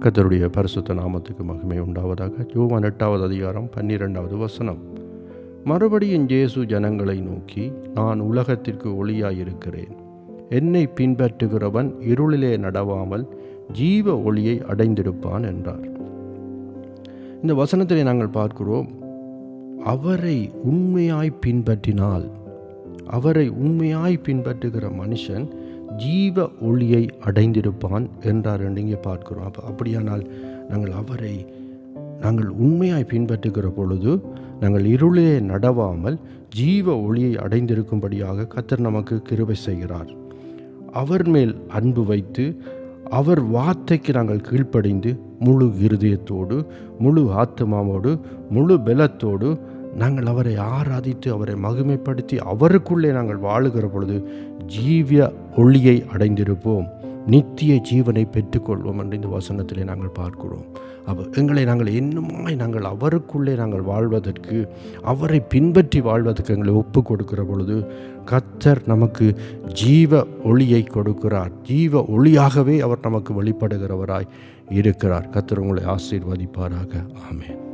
கத்தருடைய பரிசுத்த நாமத்துக்கு மகிமை உண்டாவதாக. யோவான் எட்டாவது அதிகாரம் பன்னிரெண்டாவது வசனம். மறுபடியும் ஜேசு ஜனங்களை நோக்கி நான் உலகத்திற்கு ஒளியாயிருக்கிறேன். என்னை பின்பற்றுகிறவன் இருளிலே நடவாமல் ஜீவ ஒளியை அடைந்திருப்பான் என்றார். இந்த வசனத்திலே நாங்கள் பார்க்கிறோம் அவரை உண்மையாய் பின்பற்றினால் அவரை உண்மையாய் பின்பற்றுகிற மனுஷன் ஜீவ ஒளியை அடைந்திருப்பான் என்றார் என்று இங்கே பார்க்கிறோம். அப்போ அப்படியானால் நாங்கள் அவரை நாங்கள் உண்மையாய் பின்பற்றுகிற பொழுது நாங்கள் இருளே நடவாமல் ஜீவ ஒளியை அடைந்திருக்கும்படியாக கத்தர் நமக்கு கிருபை செய்கிறார். அவர் மேல் அன்பு வைத்து அவர் வார்த்தைக்கு நாங்கள் கீழ்ப்படைந்து முழு இருதயத்தோடு முழு ஆத்மாவோடு முழு பலத்தோடு நாங்கள் அவரை ஆராதித்து அவரை மகிமைப்படுத்தி அவருக்குள்ளே நாங்கள் வாழுகிற பொழுது ஜீவிய ஒளியை அடைந்திருப்போம். நித்திய ஜீவனை பெற்றுக்கொள்வோம் என்று இந்த வசனத்திலே நாங்கள் பார்க்கிறோம். அவ எங்களை நாங்கள் இன்னுமாய் நாங்கள் அவருக்குள்ளே நாங்கள் வாழ்வதற்கு அவரை பின்பற்றி வாழ்வதற்கு எங்களை ஒப்பு கொடுக்கிற பொழுது கத்தர் நமக்கு ஜீவ ஒளியை கொடுக்கிறார். ஜீவ ஒளியாகவே அவர் நமக்கு வெளிப்படுகிறவராய் இருக்கிறார். கத்தர் உங்களை ஆசீர்வதிப்பாராக. ஆமேன்.